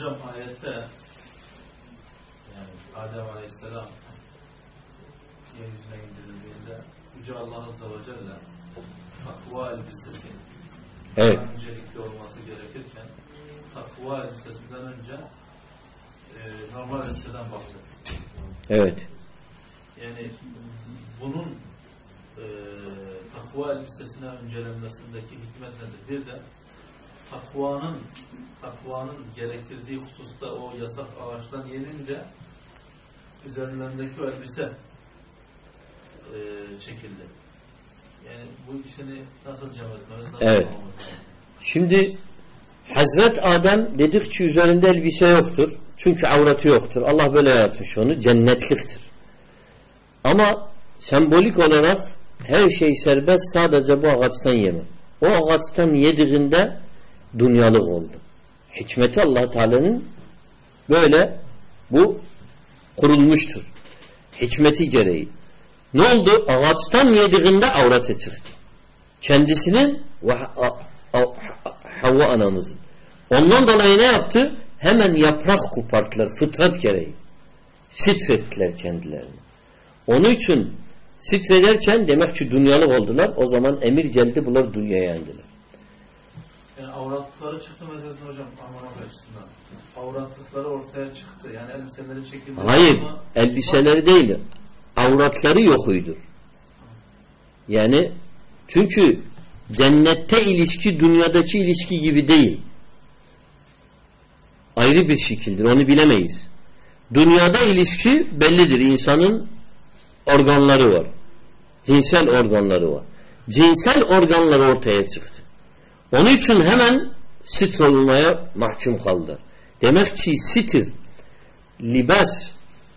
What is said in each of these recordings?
Hocam ayette yani Adem Aleyhisselam yeryüzüne indirildiğinde Yüce Allah Azze ve Celle takva elbisesi Evet. öncelikli olması gerekirken takva elbisesinden önce e, normal elbiseden bahsetti. Evet. Yani bunun e, takva elbisesine öncelenmesindeki hikmet nedir? Bir de takvanın takvanın gerektirdiği hususta o yasak ağaçtan yenince üzerlerindeki elbise e, çekildi. Yani bu ikisini nasıl cem etmemiz, nasıl Evet. Şimdi Hazret Adem dedik ki üzerinde elbise yoktur. Çünkü avratı yoktur. Allah böyle yaratmış onu. Cennetliktir. Ama sembolik olarak her şey serbest sadece bu ağaçtan yeme. O ağaçtan yediğinde dünyalık oldu. Hikmeti allah Teala'nın böyle bu kurulmuştur. Hikmeti gereği. Ne oldu? Ağaçtan yediğinde avratı çıktı. Kendisinin ve Ha- Ha- Havva anamızın. Ondan dolayı ne yaptı? Hemen yaprak koparttılar fıtrat gereği. Sitrettiler kendilerini. Onun için sitrederken demek ki dünyalık oldular. O zaman emir geldi bunlar dünyaya indiler. Yani avratlıkları çıktı meselesini hocam anlamak açısından. Avratlıkları ortaya çıktı. Yani elbiseleri çekildi. Hayır. Ama- Elbiseleri değil. Avratları yokuydur. Yani çünkü cennette ilişki dünyadaki ilişki gibi değil. Ayrı bir şekildir. Onu bilemeyiz. Dünyada ilişki bellidir. İnsanın organları var. Cinsel organları var. Cinsel organlar ortaya çıktı. Onun için hemen sit olmaya mahkum kaldı. Demek ki sitir, libas,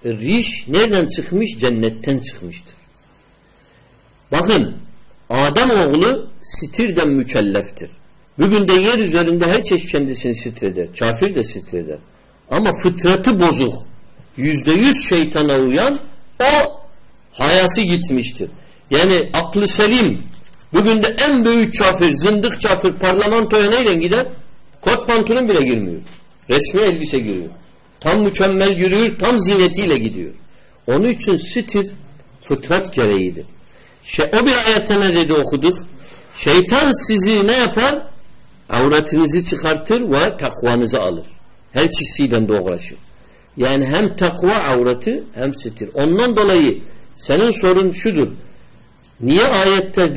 riş nereden çıkmış? Cennetten çıkmıştır. Bakın Adem oğlu sitirden mükelleftir. Bugün de yer üzerinde herkes kendisini sitreder. Kafir de sitreder. Ama fıtratı bozuk. Yüzde yüz şeytana uyan o hayası gitmiştir. Yani aklı selim. Bugün de en büyük kafir, zındık kafir parlamentoya neyle gider? Kot pantolon bile girmiyor. Resmi elbise giriyor. Tam mükemmel yürüyor, tam zinetiyle gidiyor. Onun için sitir fıtrat gereğidir. Şey, o bir ayette ne dedi okuduk? Şeytan sizi ne yapar? Avratınızı çıkartır ve takvanızı alır. Her ikisiyle de. Yani hem takva avratı hem sitir. Ondan dolayı senin sorun şudur. Niye ayette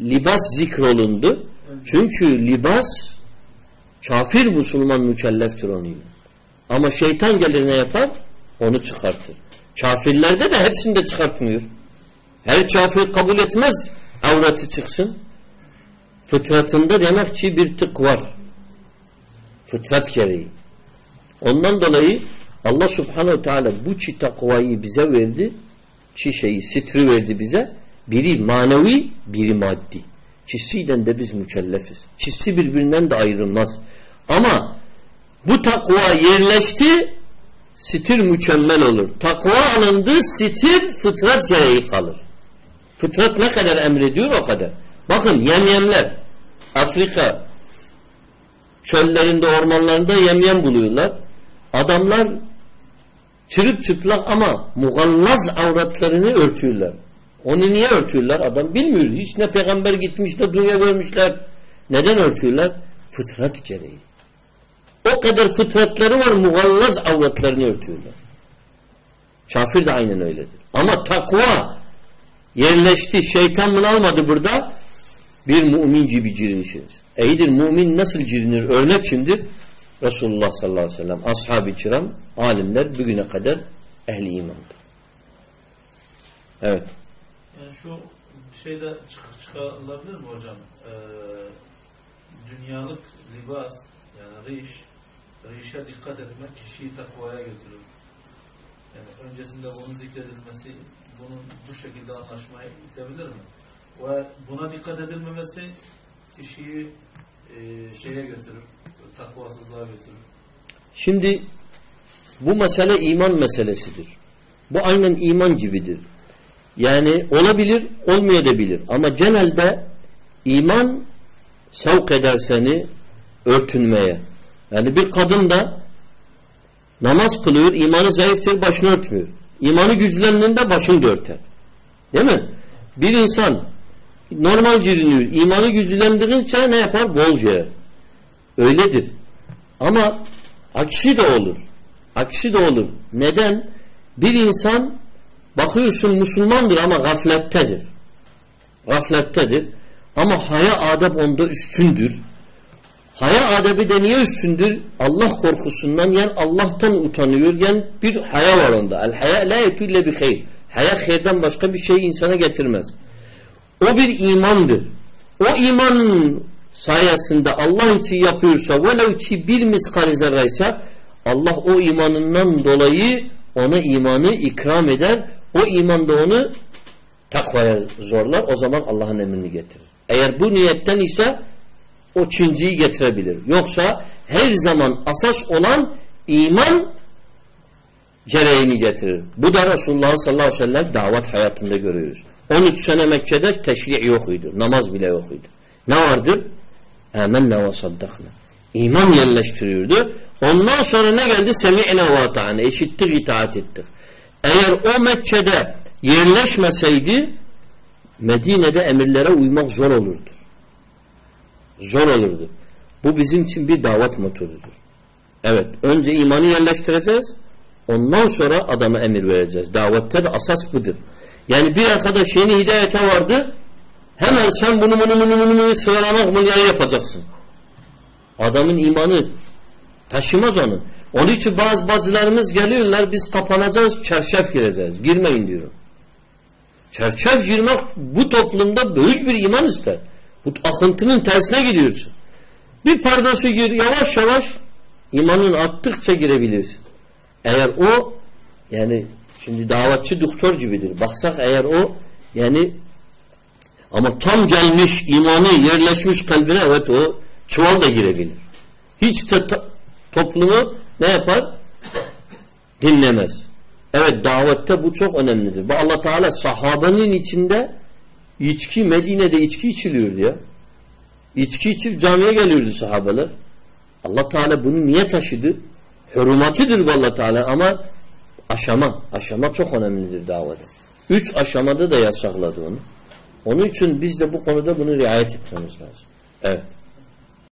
libas zikrolundu? Çünkü libas kafir Müslüman mükelleftir onunla. Ama şeytan gelir ne yapar? Onu çıkartır. Kafirlerde de hepsini de çıkartmıyor. Her kafir kabul etmez avratı çıksın. Fıtratında demek ki bir tık var. Fıtrat gereği. Ondan dolayı Allah subhanehu teala bu çi takvayı bize verdi. Çi şeyi sitri verdi bize. Biri manevi, biri maddi. Çisiyle de biz mükellefiz. Çisi birbirinden de ayrılmaz. Ama bu takva yerleşti, sitir mükemmel olur. Takva alındı, sitir fıtrat gereği kalır. Fıtrat ne kadar emrediyor o kadar. Bakın yemyemler Afrika çöllerinde ormanlarında yemyem buluyorlar. Adamlar çırıp çıplak ama mugallaz avratlarını örtüyorlar. Onu niye örtüyorlar? Adam bilmiyor. Hiç ne peygamber gitmiş de dünya görmüşler. Neden örtüyorlar? Fıtrat gereği. O kadar fıtratları var mugallaz avratlarını örtüyorlar. Kafir de aynen öyledir. Ama takva yerleşti. Şeytan bunu almadı burada. Bir mümin gibi cirinsiniz. İyidir mümin nasıl cirinir? Örnek kimdir? Resulullah sallallahu aleyhi ve sellem, ashab-ı kiram, alimler bugüne kadar ehli imandır. Evet. Şu şeyde çık çıkarılabilir mi hocam? Ee, dünyalık libas yani riş, rişe dikkat etmek kişiyi takvaya götürür. Yani öncesinde bunun zikredilmesi bunun bu şekilde anlaşmaya itebilir mi? Ve buna dikkat edilmemesi kişiyi e, şeye götürür, takvasızlığa götürür. Şimdi bu mesele iman meselesidir. Bu aynen iman gibidir. Yani olabilir, olmayabilir. Ama genelde iman sevk eder seni örtünmeye. Yani bir kadın da Namaz kılıyor, imanı zayıftır, başını örtmüyor. İmanı güçlendiğinde başını da örter. Değil mi? Bir insan normal giriniyor, imanı güçlendirince ne yapar? Bolca. Öyledir. Ama aksi de olur. Aksi de olur. Neden? Bir insan bakıyorsun Müslümandır ama gaflettedir. Gaflettedir. Ama haya adab onda üstündür. Haya adabi de niye üstündür? Allah korkusundan yani Allah'tan utanıyor. Yani bir haya var onda. El haya la yetülle bi hayr. Haya hayırdan başka bir şey insana getirmez. O bir imandır. O iman sayesinde Allah için yapıyorsa velev ki bir miskal zerreyse Allah o imanından dolayı ona imanı ikram eder. O iman da onu takvaya zorlar. O zaman Allah'ın emrini getirir. Eğer bu niyetten ise o çinciyi getirebilir. Yoksa her zaman asas olan iman gereğini getirir. Bu da Resulullah sallallahu aleyhi ve sellem davet hayatında görüyoruz. 13 sene Mekke'de teşri' yok idi. Namaz bile yok idi. Ne vardır? Âmennâ ve saddakna. İman yerleştiriyordu. Ondan sonra ne geldi? Semi'ne ve ta'ane. Eşittik, itaat ettik. Eğer o Mekke'de yerleşmeseydi Medine'de emirlere uymak zor olurdu. Zor olurdu. Bu bizim için bir davet motorudur. Evet. Önce imanı yerleştireceğiz. Ondan sonra adama emir vereceğiz. Davette de asas budur. Yani bir arkadaş yeni hidayete vardı. Hemen sen bunu bunu bunu bunu, bunu sıralamak mı yapacaksın. Adamın imanı taşımaz onu. Onun için bazı bazılarımız geliyorlar biz kapanacağız çerşef gireceğiz. Girmeyin diyorum. Çerçev girmek bu toplumda büyük bir iman ister. Bu akıntının tersine gidiyorsun. Bir pardası gir yavaş yavaş imanın arttıkça girebilirsin. Eğer o yani şimdi davetçi doktor gibidir. Baksak eğer o yani ama tam gelmiş imanı yerleşmiş kalbine evet o çuval da girebilir. Hiç de toplumu ne yapar? Dinlemez. Evet davette bu çok önemlidir. Bu Allah Teala sahabenin içinde içki Medine'de içki içiliyordu ya. İçki içip camiye geliyordu sahabeler. Allah Teala bunu niye taşıdı? Hürmatidir bu Allah Teala ama aşama. Aşama çok önemlidir davada. Üç aşamada da yasakladı onu. Onun için biz de bu konuda bunu riayet etmemiz lazım. Evet.